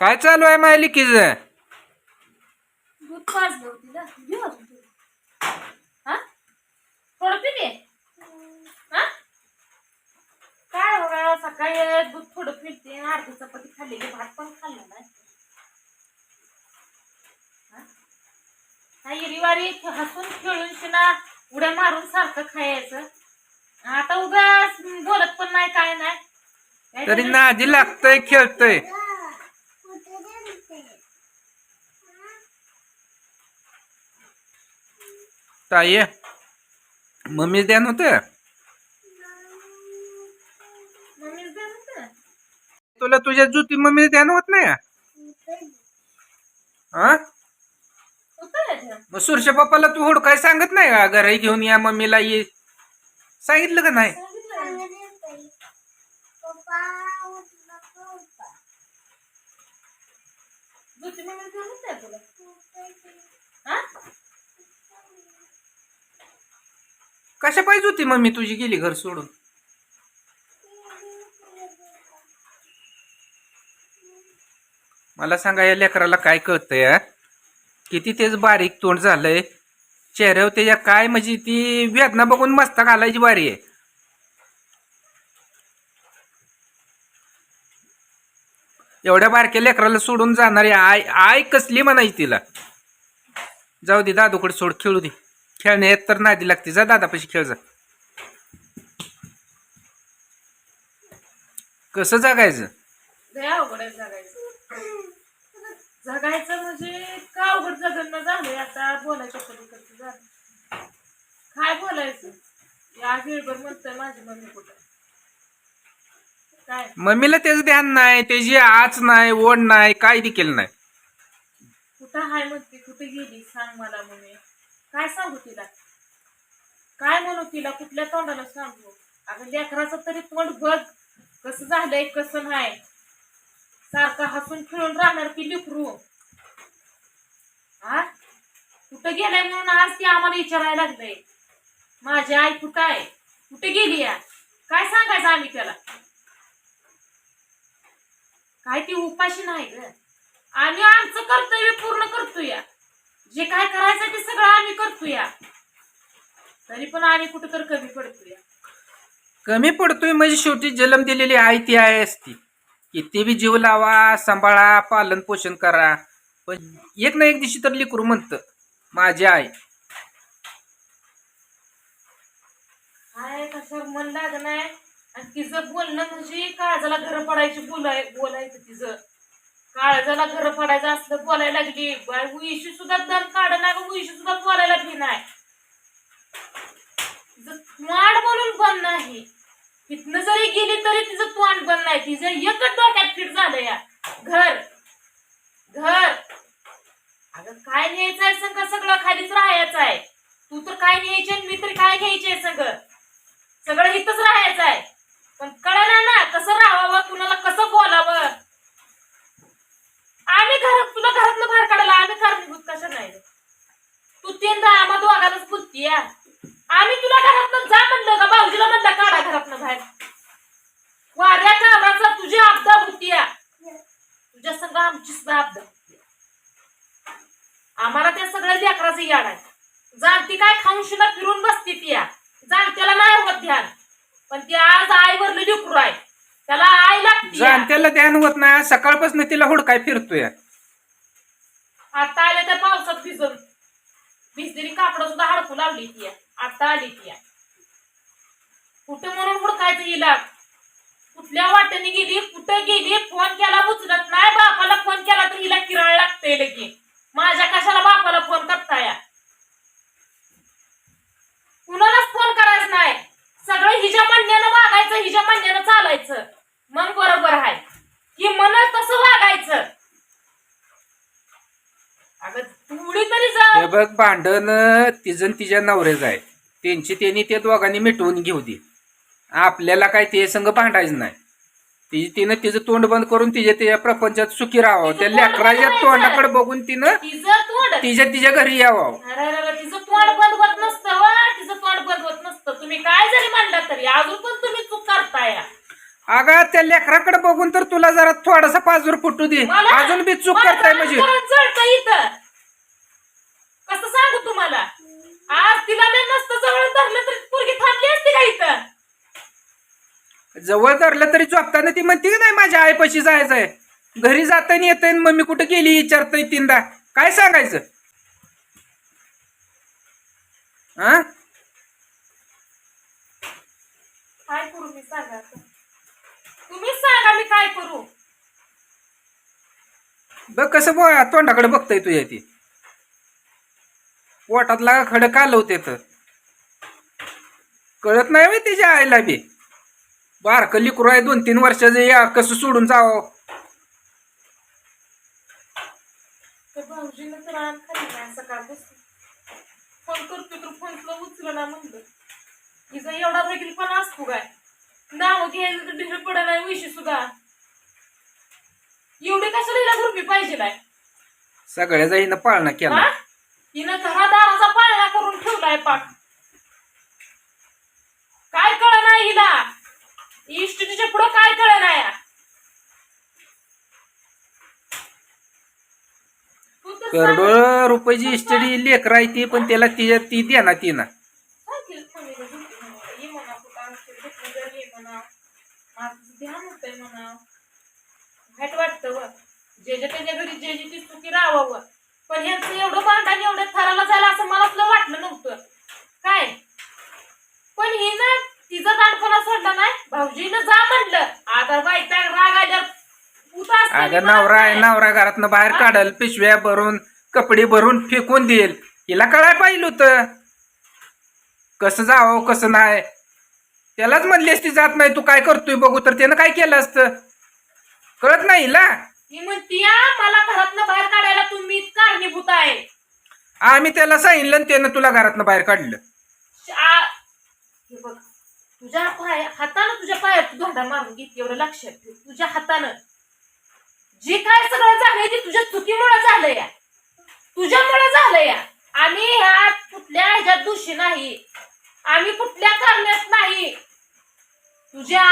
काय चालू आहे मायली किज दूध पाजलं तिला घेऊ अजून हा? थोडं हा? काय हो बघा सकाळी दूध थोडं फिरते अर्धी चपाती खाल्लेली. भात पण खाल्ला नाही. हा? हसून खेळून शिना. उड्या मारून सारखं खायचं आता उगाच बोलत पण नाही काय नाही तरी नादी लागतय खेळतय ताई मम्मी द्या नव्हतं मम्मीच दे म्हणते. तुला तुझ्या जुती मम्मी द्या होत नाही? हा होतं. मग सुरशा पप्पाला तू होड काय सांगत नाही का? घरी घेऊन या मम्मीला ये. सांगितलं का नाही? कशा पाहिजे होती मम्मी तुझी गेली घर सोडून? मला सांगा या लेकराला काय कळतंय हा? किती तेच बारीक तोंड झालंय. चेहऱ्यावर त्याच्या काय म्हणजे ती वेदना बघून मस्त घालायची बारी आहे. एवढ्या बारक्या लेकराला सोडून जाणारी आय आय कसली म्हणायची तिला? जाऊ दे दादूकडे सोड खेळू दे. खेळणे येत तर नादी लागते. जा दादापाशी खेळ जा. कसं जगायचं. जगायचं म्हणजे का अवघड जगणं झालंय आता बोलायच्या पलीकडचं झालं. काय बोलायचं? या वेळभर म्हणतोय माझी मम्मी कुठं? काय? मम्मीला त्याचं ध्यान नाही त्याची आच नाही ओढ नाही काय देखील नाही. कुठं हाय म्हणते कुठे गेली सांग मला मम्मी. काय सांगू तिला? काय म्हणू तिला? कुठल्या तोंडाला सांगू? अगं लेकराचं तरी तोंड बघ कसं झालंय कसं नाही. सारखा हसून खेळून राहणार की लिकरू? हा कुठं गेलाय म्हणून आज ती आम्हाला विचारायला लागलंय? माझी आई कुठं आहे? कुठे गेली या काय सांगायचं आम्ही त्याला? काय ती उपाशी नाही ग. आम्ही आमचं कर्तव्य पूर्ण करतोया. जे काय करायचं ते सगळं आम्ही करतोय. तरी पण आम्ही कुठं तर कमी पडतोय. कमी पडतोय म्हणजे शेवटी जन्म दिलेली आई ती आहे असती. किती बी जीव लावा सांभाळा पालन पोषण करा. पण एक ना एक दिवशी तर लिकरू म्हणतं माझी आई. काय कशावर मन लाग आणि तिचं बोलणं म्हणजे काळजाला घर पडायची बोलाय बोलायचं तिचं. काळजाला घर पडायचं असलं बोलायला लागली. बाय उईशी सुद्धा दर काढ नाही का उईशी सुद्धा बोलायला भी नाही तिचं तोंड बोलून बंद नाही तिथनं जरी गेली तरी तिचं तोंड बंद नाही. तिचं एकच डोक्यात फिट झालं या. घर. घर. अगं काय न्यायचं आहे सगळं खालीच राहायचं आहे तू तर काय न्यायचे मी तर काय घ्यायचे सगळं सगळं इथंच राहायचं आहे पण कळलं ना कसं राहावं कुणाला कसं बोलावं आम्ही घरात तुला घरातलं बाहेर काढायला आम्ही कारणीभूत कशा नाही तू तीनदा आम्हा दोघांनाच बोलती आम्ही तुला घरातनं जा म्हणलं का भाऊजीला म्हणलं काढा घरातनं बाहेर वाऱ्या कामाचा तुझी आपदा होती तुझ्या संग आमची होती आम्हाला त्या सगळ्या लेकराचं याड आहे. जाणती काय खाऊन शिना फिरून बसती ती या जाणत्याला नाही होत ध्यान. पण ती आज आईवरली लेकरू आहे. त्याला आई लागती. जाणत्याला ध्यान होत नाही. सकाळपासून तिला हुडकाय फिरतोय. आता आले त्या पावसात भिजून. भिजलेली कापड सुद्धा हडकू लावली ती. आता आली ती या. कुठं म्हणून हुडकायचं हिला? कुठल्या वाटेने गेली कुठं गेली फोन केला उचलत नाही बापाला फोन केला तर हिला किराळ लागते लगे. माझ्या कशाला बापाला फोन करता या कुणालाच फोन करायचं नाही. सगळं हिच्या म्हणण्यानं वागायचं हिच्या म्हणण्यानं चालायचं. मग बरोबर आहे. की म्हणत तसं वागायचं. अगं थोडी तरी जा. हे बघ भांडण तिजन तिच्या नवऱ्याचं आहे. त्यांची त्यांनी ते दोघांनी मिटवून घेऊ दे. आपल्याला काय ते संग भांडायचं नाही. ती तिनं तिचं तोंड बंद करून तिच्या तिच्या प्रपंचात सुखी राहावं. त्या लेकराच्या तोंडाकडे बघून तिनं तिचं तोंड. तिच्या तिच्या घरी यावं. अरे अरे अरे, तिचं तोंड बंद होत नसतं वा तिचं तोंड बंद होत नसतं. तुम्ही अजून पण तुम्ही चूक करताय. अगं त्या लेकराकडे बघून तर तुला जरा थोडासा पाजूर फुटू दे. मला अजून बी चूक मला करताय म्हणजे. राजकारण जळतं इथं. कसं सांगू तुम्हाला? आज तिला मी नसतं जवळ धरलं तरी पोरगी थांबली असती का इथं? जवळ धरलं तरी झोपताना ती म्हणते की नाही माझ्या आईपाशी जायचंय. घरी जाताना आणि मम्मी कुठे गेली विचारतय तीनदा. काय सांगायचं? हा काय करू मी सांगा आता? तुम्हीच सांगा मी काय करू. बघ कसं बघ तोंडाकडे बघताय तुझ्या ती. पोटातला खड कालवते तर कळत नाही तिच्या आईला बी. बारकं लिकरू आहे दोन तीन वर्षाचं या कसं सोडून जावं? तर भाऊजीनं तर रान खाली नाही सकाळपासून फोन करतो तर फोन तुला उचलं ना म्हणलं. तिचा एवढा देखील पण असतो काय? नाव घ्यायचं तर विषय सुद्धा. एवढे कशाला हिला रुपये पाहिजे नाही? सगळ्या जाईनं पाळणा केला. हा? हिनं घरादाराचा पाळणा करून ठेवलाय पाक. काय कळ नाही हिला? इष्टीच्या पुढं काय कळ नाही तू सांग. करोड रुपयाची इस्टडी लेकर आहे ती पण त्याला ती ती ती ना. ये ये म्हणा. वाईट वाटतं व. जे जे त्याच्या घरी जे जे ती चुकी राहावं पण यांचं एवढं भांडण एवढं थराला झालं असं मला तुला वाटलं नव्हतं. काय? पण ही भाऊजीनं जा म्हणलं. आता बायता राग आल्यावर उता असताना अगं नवरा आहे नवरा घरातनं बाहेर काढल पिशव्या भरून कपडे भरून फेकून देईल. हिला कळाय पाहिलं होतं. कसं जावं कसं नाही. त्यालाच म्हणली असती जात नाही तू काय करतोय बघू. तर त्यानं काय केलं असतं? कळत नाही हिला? ही म्हणती "आ, मला घरातनं बाहेर काढायला तुम्ही कारणीभूत आहे. आम्ही त्याला सांगितलं आणि त्यानं तुला घरातनं बाहेर काढलं. हे बघ. तुझ्या पाय हातानं तुझ्या पायात तू धोंडा मारून घेतली एवढं लक्षात ठेव. तुझ्या हातानं. जे काय सगळं झालंय ते तुझ्या चुकीमुळे झालं या तुझ्यामुळे झालं या आम्ही ह्या कुठल्या ह्याच्यात दोषी नाही. आम्ही कुठल्या कारणात नाही. तुझ्या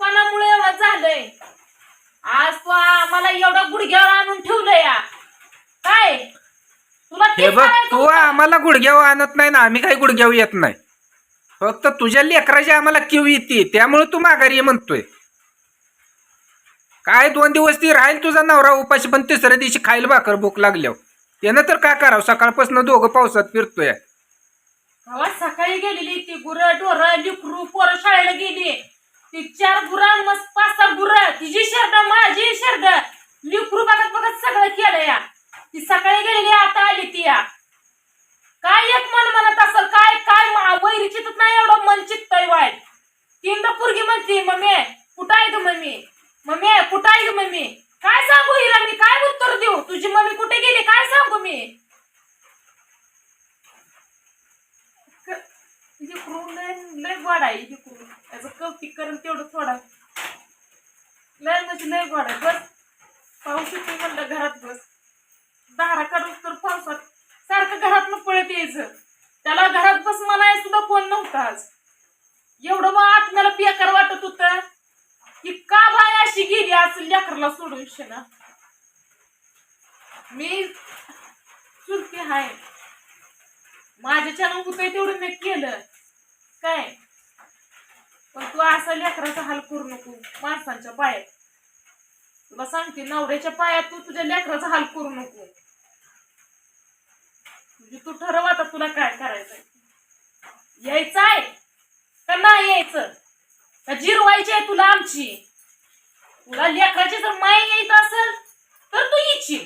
पणामुळे एवढं झालंय. आज तू आम्हाला एवढं गुडघ्यावर आणून ठेवलं या काय? तुला हे बघ तू. आम्हाला गुडघ्यावर आणत नाही ना आम्ही काही गुडघ्यावर येत नाही. फक्त तुझ्या लेकराची आम्हाला किव येते त्यामुळे तू माघारी म्हणतोय. काय दोन दिवस ती राहील तुझा नवरा उपाशी पण तिसऱ्या दिवशी खायला भाकर भूक लागल्यावर. त्यानं तर काय करावं? सकाळपासून दोघं पावसात फिरतोय. सकाळी गेलेली ती गुर डोर लिकरू पोरं शाळेला गेली. ती चार गुर मस्त पाच सहा गुर. तिची शर्ट माझी शर्ट. लिकरू बघत बघत सगळं केलं या ती सकाळी गेलेली आता आली ती. या काय एक मन म्हणत असल काय काय वैरीची वैरी चितत नाही एवढं मन चित्तय वाईट तीनदा पोरगी म्हणती मम्मी? कुठं आहे ग मम्मी? मम्मी कुठं आहे ग मम्मी? काय सांगू हिला मी? काय उत्तर देऊ? तुझी मम्मी कुठे गेली? काय सांगू मी? लय वाढ गोड आहे लिकरू त्याचं कौतिक करून तेवढं थोडा. लय म्हणजे लय गोड आहे. बस. पाऊस येतोय म्हणलं घरात बस. दारा काढून तर पावसात सारखं घरात पळत यायचं. त्याला घरात बस म्हणाय सुद्धा कोण नव्हता आज. एवढं मग आत्म्याला बेकार वाटत होतं. की का बाय अशी गेली असं लेकरला सोडून शेना मी चुलती आहे माझ्याच्यानं होतंय तेवढं मी केलं. काय? पण तू असा लेकराचा हाल करू नको माणसांच्या पायात. तुला सांगते नवऱ्याच्या पायात तू तुझ्या लेकराचा हाल करू नको. म्हणजे तू ठरव आता तुला काय करायचंय. आहे का नाही यायचं. का जिरवायची आहे तुला आमची. तुला लेकराची जर माय यायचं असेल तर तू इच्छी